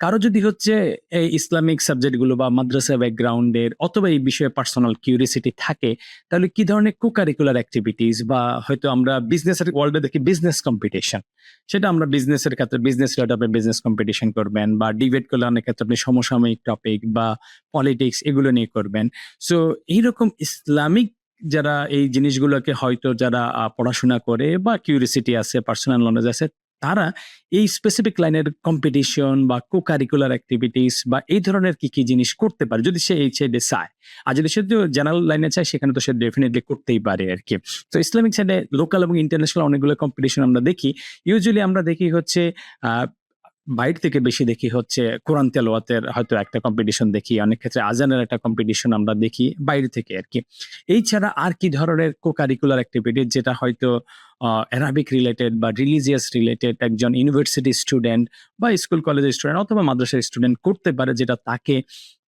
কারও যদি হচ্ছে এই ইসলামিক সাবজেক্টগুলো বা মাদ্রাসা ব্যাকগ্রাউন্ডের অথবা এই বিষয়ে পার্সোনাল কিউরিসিটি থাকে, তাহলে কি ধরনের কো-কারিকুলার অ্যাক্টিভিটিস বা হয়তো আমরা বিজনেসের ওয়ার্ল্ডে দেখি বিজনেস কম্পিটিশন সেটা আমরা বিজনেসের ক্ষেত্রে বিজনেস রিলেটেড আপনি বিজনেস কম্পিটিশন করবেন বা ডিবেট করলে অনেক ক্ষেত্রে আপনি সমসাময়িক টপিক বা পলিটিক্স এগুলো নিয়ে করবেন। সো এইরকম ইসলামিক যারা এই জিনিসগুলোকে হয়তো যারা পড়াশোনা করে বা কিউরিসিটি আছে পার্সোনাল নলেজ আছে তারা এই স্পেসিফিক লাইনের কম্পিটিশন বা কো কারিকুলার অ্যাক্টিভিটিস বা এই ধরনের কি কি জিনিস করতে পারে, যদি সে এই সাইডে চায়। আর যদি সে জেনারেল লাইনে চায়, সেখানে তো সে ডেফিনেটলি করতেই পারে আর কি। তো ইসলামিক সাইডে লোকাল এবং ইন্টারন্যাশনাল অনেকগুলো কম্পিটিশন আমরা দেখি। ইউজুয়ালি আমরা দেখি হচ্ছে বাইরে থেকে বেশি দেখি হচ্ছে কোরআন তেলোয়াতের হয়তো একটা কম্পিটিশন দেখি, অনেক ক্ষেত্রে আজানের একটা কম্পিটিশন আমরা দেখি বাইরে থেকে আর কি এই ছাড়া আর কি ধরনের কো কারিকুলার অ্যাক্টিভিটি যেটা হয়তো অ্যারাবিক রিলেটেড বা রিলিজিয়াস রিলেটেড একজন ইউনিভার্সিটি স্টুডেন্ট বা স্কুল কলেজের স্টুডেন্ট অথবা মাদ্রাসার স্টুডেন্ট করতে পারে যেটা তাকে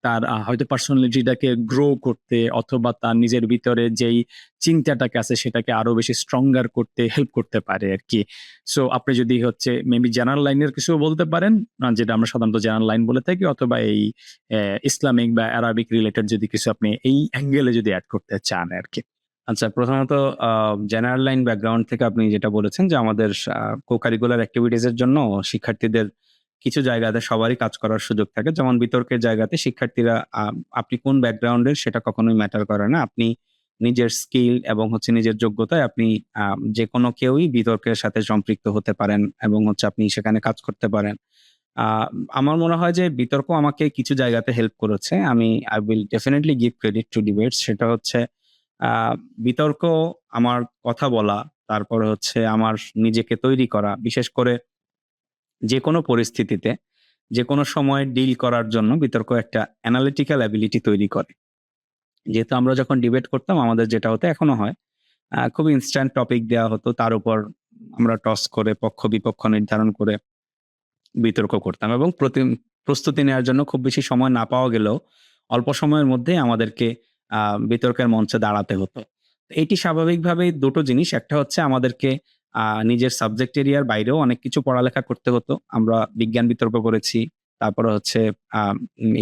তার হয়তো পার্সোনালিটিটাকে গ্রো করতে অথবা তার নিজের ভিতরে যেই চিন্তাটাকে আছে সেটাকে আরও বেশি স্ট্রঙ্গার করতে হেল্প করতে পারে আর কি সো আপনি যদি হচ্ছে মেবি জেনারেল লাইনের কিছু বলতে পারেন যেটা আমরা সাধারণত জেনারেল লাইন বলে থাকি, অথবা এই ইসলামিক বা অ্যারাবিক রিলেটেড যদি কিছু আপনি এই অ্যাঙ্গেলে যদি অ্যাড করতে চান আর কি আচ্ছা প্রথমত জেনারেল লাইন ব্যাকগ্রাউন্ড থেকে আপনি যেটা বলেছেন যে আমাদের কো কারিকুলার অ্যাক্টিভিটিস এর জন্য শিক্ষার্থীদের কিছু জায়গাতে সবারই কাজ করার সুযোগ থাকে। যেমন বিতর্কের জায়গাতে শিক্ষার্থীরা আপনি কোন ব্যাকগ্রাউন্ডের সেটা কখনোই ম্যাটার করে না। আপনি নিজের স্কিল এবং হচ্ছে নিজের যোগ্যতায় আপনি যে কোনো কেউই বিতর্কের সাথে সম্পৃক্ত হতে পারেন এবং হচ্ছে আপনি সেখানে কাজ করতে পারেন। আমার মনে হয় যে বিতর্ক আমাকে কিছু জায়গাতে হেল্প করেছে। আমি I will definitely give credit to debates সেটা হচ্ছে বিতর্ক আমার কথা বলা, তারপরে হচ্ছে আমার নিজেকে তৈরি করা। বিশেষ করে যে কোনো পরিস্থিতিতে যে কোনো সময় ডিল করার জন্য বিতর্ক একটা অ্যানালিটিক্যাল অ্যাবিলিটি তৈরি করে। যেহেতু আমরা যখন ডিবেট করতাম, আমাদের যেটা হতো, এখনও হয় খুব ইনস্ট্যান্ট টপিক দেওয়া হতো, তার উপর আমরা টস করে, পক্ষ বিপক্ষ নির্ধারণ করে বিতর্ক করতাম এবং প্রতি- প্রস্তুতি নেওয়ার জন্য খুব বেশি সময় না পাওয়া গেলেও অল্প সময়ের মধ্যে আমাদেরকে বিতর্কের মঞ্চে দাঁড়াতে হতো। এটি স্বাভাবিকভাবেই দুটো জিনিস, একটা হচ্ছে আমাদেরকে নিজের সাবজেক্ট এরিয়ার বাইরেও অনেক কিছু পড়ালেখা করতে হতো। আমরা বিজ্ঞান বিতর্ক করেছি, তারপরে হচ্ছে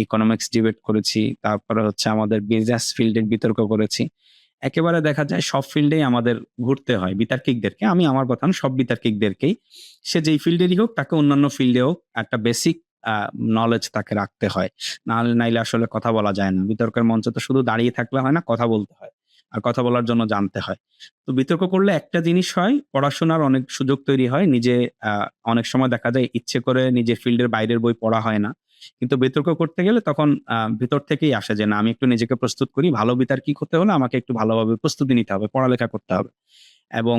ইকোনমিক্স ডিবেট করেছি, তারপরে হচ্ছে আমাদের বিজনেস ফিল্ডের বিতর্ক করেছি। একেবারে দেখা যায় সব ফিল্ডেই আমাদের ঘুরতে হয় বিতার্কিকদেরকে। আমি আমার কথা সব বিতার্কিকদেরকেই। সে যেই ফিল্ডেরই হোক, তাকে অন্যান্য ফিল্ডেও একটা বেসিক নলেজ তাকে রাখতে হয়। নাহলে নাইলে আসলে কথা বলা যায় না। বিতর্কের মঞ্চে তো শুধু দাঁড়িয়ে থাকলে হয় না, কথা বলতে হয়। আর কথা বলার জন্য জানতে হয়। তো বিতর্ক করলে একটা জিনিস হয়, পড়াশোনার অনেক সুযোগ তৈরি হয়, নিজে অনেক সময় দেখা যায় ইচ্ছে করে নিজের ফিল্ডের বাইরের বই পড়া হয় না। কিন্তু বিতর্ক করতে গেলে তখন ভিতর থেকেই আসে যে না, আমি একটু নিজেকে প্রস্তুত করি, ভালো বিতার্কিক হতে হলে আমাকে একটু ভালোভাবে প্রস্তুতি নিতে হবে, পড়ালেখা করতে হবে। এবং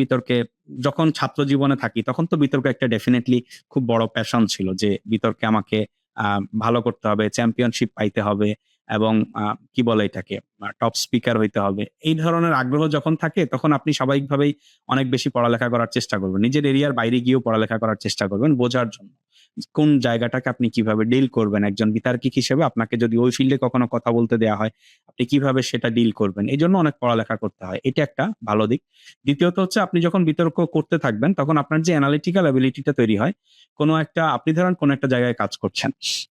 বিতর্কে যখন ছাত্র জীবনে থাকি, তখন তো বিতর্ক একটা ডেফিনেটলি খুব বড় প্যাশন ছিল যে বিতর্কে আমাকে ভালো করতে হবে চ্যাম্পিয়নশিপ পাইতে হবে। এবং কি বলে এটাকে? টপ স্পিকার হইতে হবে। এই ধরনের আগ্রহ যখন থাকে, তখন আপনি স্বাভাবিকভাবেই অনেক বেশি পড়ালেখা করার চেষ্টা করবেন। নিজের এরিয়ার বাইরে গিয়েও পড়ালেখা করার চেষ্টা করবেন বোঝার জন্য। কোন জায়গাটাকে আপনি কীভাবে ডিল করবেন একজন বিতার্কিক হিসেবে? আপনাকে যদি ওই ফিল্ডে কখনো কথা বলতে দেওয়া হয়, আপনি কীভাবে সেটা ডিল করবেন? এই জন্য অনেক পড়ালেখা করতে হয়। এটা একটা ভালো দিক। দ্বিতীয়ত হচ্ছে, আপনি যখন বিতর্ক করতে থাকবেন, তখন আপনার যে অ্যানালিটিক্যাল অ্যাবিলিটিটা তৈরি হয়, কোনো একটা, আপনি ধরেন কোনো একটা জায়গায় কাজ করছেন।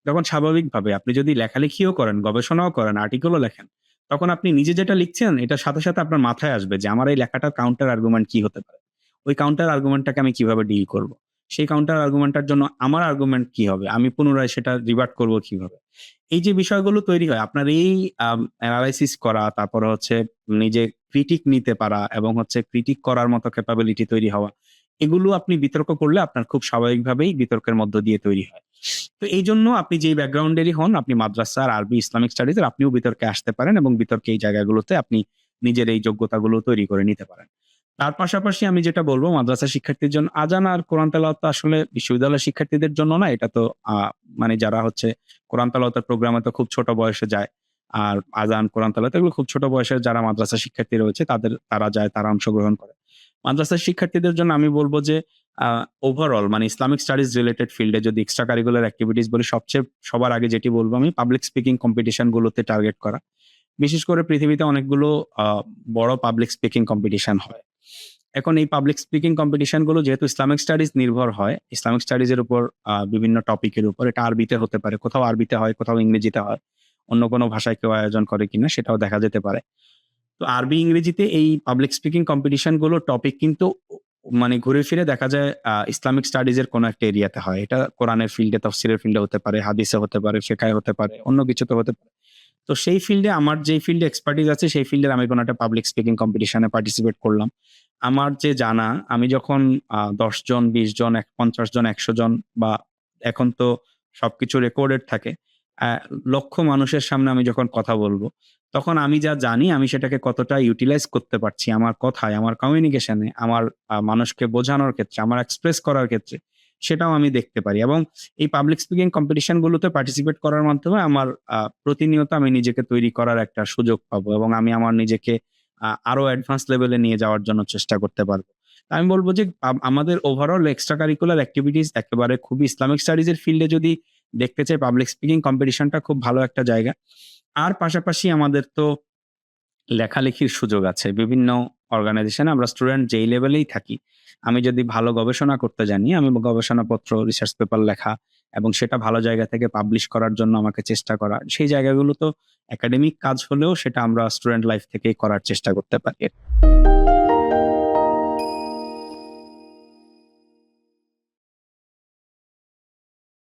তখন স্বাভাবিকভাবে আপনি যদি লেখালেখিও করেন, গবেষণাও করেন আর্টিকেলও লেখেন, তখন আপনি নিজে যেটা লিখছেন, এটার সাথে সাথে আপনার মাথায় আসবে যে, আমার এই লেখাটার কাউন্টার আর্গুমেন্ট কি হতে পারে? ওই কাউন্টার আর্গুমেন্টটাকে আমি কীভাবে ডিল করব? সেই কাউন্টার আর্গুমেন্টটার জন্য আমার আর্গুমেন্ট কি হবে? আমি পুনরায় সেটা রিভার্ট করব কীভাবে? এই যে বিষয়গুলো তৈরি হয়, আপনার এই অ্যানালাইসিস করা, তারপরে হচ্ছে নিজে ক্রিটিক নিতে পারা এবং হচ্ছে ক্রিটিক করার মতো ক্যাপাবিলিটি তৈরি হওয়া, এগুলো আপনি বিতর্ক করলে আপনার খুব স্বাভাবিকভাবেই বিতর্কের মধ্য দিয়ে তৈরি হয়। তো এই জন্য আপনি যেই ব্যাকগ্রাউন্ডেরই হন, আপনি মাদ্রাসার আরবি ইসলামিক স্টাডিজের আপনিও বিতর্কে আসতে পারেন এবং বিতর্কে এই জায়গাগুলোতে আপনি নিজের এই যোগ্যতাগুলো তৈরি করে নিতে পারেন। তার পাশাপাশি আমি যেটা বলব, মাদ্রাসা শিক্ষার্থীর জন্য, আজান আর কোরআন তেলাওয়াত আসলে বিশ্ববিদ্যালয় শিক্ষার্থীদের জন্য না, এটা তো মানে যারা হচ্ছে কোরআন তেলাওয়াতের প্রোগ্রামে তো খুব ছোট বয়সে যায়, আর আজান, কোরআন তেলাওয়াত এগুলো খুব ছোট বয়সের যারা মাদ্রাসা শিক্ষার্থী রয়েছে, তাদের, তারা যায়, তারা অংশগ্রহণ করে। মাদ্রাসার শিক্ষার্থীদের জন্য আমি বলব যে ওভারঅল মানে ইসলামিক স্টাডিজ রিলেটেড ফিল্ডে যদি এক্সট্রা কারিকুলার অ্যাক্টিভিটিস বলি, সবচেয়ে, সবার আগে যেটি বলব আমি পাবলিক স্পিকিং কম্পিটিশন গুলোতে টার্গেট করা। বিশেষ করে পৃথিবীতে অনেকগুলো বড় পাবলিক স্পিকিং কম্পিটিশন হয়। এখন এই পাবলিক স্পিকিং কম্পিটিশনগুলো যেহেতু ইসলামিক স্টাডিজ নির্ভর হয় ইসলামিক স্টাডিজ এর উপর বিভিন্ন টপিকের উপর, এটা আরবিতে হতে পারে, কোথাও আরবিতে হয়, কোথাও ইংরেজিতে হয়, অন্য কোনো ভাষায় কেউ আয়োজন করে কিনা সেটাও দেখা যেতে পারে। তো আরবি, ইংরেজিতে এই পাবলিক স্পিকিং কম্পিটিশনগুলো টপিক কিন্তু মানে ঘুরে ফিরে দেখা যায় ইসলামিক স্টাডিজ এর কোনো একটা এরিয়াতে হয়। এটা কোরআনের ফিল্ডে তফসিরের ফিল্ডে হতে পারে, হাদিসে হতে পারে শেখায় হতে পারে, অন্য কিছুতে হতে পারে। তো সেই ফিল্ডে আমার যেই ফিল্ডে এক্সপার্টিস আছে, সেই ফিল্ডে আমি কোনো একটা পাবলিক স্পিকিং কম্পিটিশনে পার্টিসিপেট করলাম। আমার যে জানা, আমি যখন দশ জন বিশ জন এক পঞ্চাশ জন একশো জন বা এখন তো সবকিছু রেকর্ডেড থাকে লক্ষ মানুষের সামনে আমি যখন কথা বলব, তখন আমি যা জানি আমি সেটাকে কতটা ইউটিলাইজ করতে পারছি আমার কথায়, আমার কমিউনিকেশনে আমার মানুষকে বোঝানোর ক্ষেত্রে, আমার এক্সপ্রেস করার ক্ষেত্রে, সেটাও আমি দেখতে পারি। এবং এই পাবলিক স্পিকিং কম্পিটিশন গুলোতে পার্টিসিপেট করার মাধ্যমে আমার প্রতিনিয়ত আমি নিজেকে তৈরি করার একটা সুযোগ পাবো এবং আমি আমার নিজেকে আরও অ্যাডভান্স লেভেলে নিয়ে যাওয়ার জন্য চেষ্টা করতে পারব। আমি বলব যে আমাদের ওভারঅল এক্সট্রা কারিকুলার অ্যাক্টিভিটিস একেবারে খুবই ইসলামিক স্টাডিজ এর ফিল্ডে যদি দেখতে চাই পাবলিক স্পিকিং কম্পিটিশনটা খুব ভালো একটা জায়গা। আর পাশাপাশি আমাদের তো লেখালেখির সুযোগ আছে। বিভিন্ন অর্গানাইজেশনে আমরা স্টুডেন্ট যেই লেভেলেই থাকি। আমি যদি ভালো গবেষণা করতে জানি, আমি গবেষণাপত্র রিসার্চ পেপার লেখা এবং সেটা ভালো জায়গা থেকে পাবলিশ করার জন্য আমাকে চেষ্টা করা। সেই জায়গাগুলো তো একাডেমিক কাজ হলেও সেটা আমরা স্টুডেন্ট লাইফ থেকেই করার চেষ্টা করতে পারি।